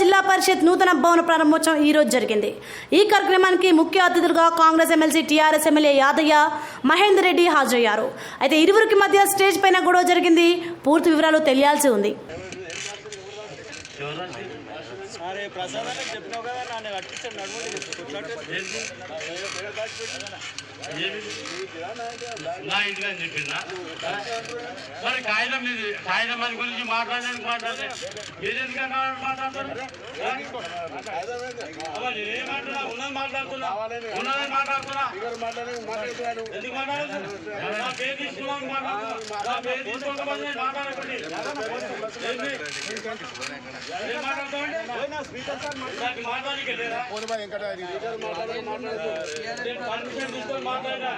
జిల్లా పరిషత్ నూతన భవన ప్రారంభోత్సవం ఈ రోజు జరిగింది. ఈ కార్యక్రమానికి ముఖ్య అతిథులుగా Congress MLC TRS MLA Yadaiah Mahender Reddy హాజరయ్యారు. అయితే ఇరువురికి మధ్య స్టేజ్ పైన గొడవ జరిగింది. పూర్తి వివరాలు తెలియాల్సి ఉంది. అరే ప్రసాద్ చెప్పినావు కదా నన్ను కట్టించాడు నడుములు నా ఇంటికి అని చెప్పిందా మరి కాగితం ఇది కాగితం మన గురించి మాట్లాడడానికి మాట్లాడితే ఎందుకంటే మాట్లాడతారు నేనేం మాట్లాడుతున్నా ఉన్నది మాట్లాడుతున్నా మాట్లాడుతున్నా ఎందుకు మాట్లాడుతున్నా నా పేరు తీసుకున్నాను మాట్లాడుతున్నా నా పేరు మాట్లాడకండి ఏం మాట్లాడతామండి నాకు మాట్లాడడానికి స్పీకర్ నేను పర్మిషన్ మాట్లాడినా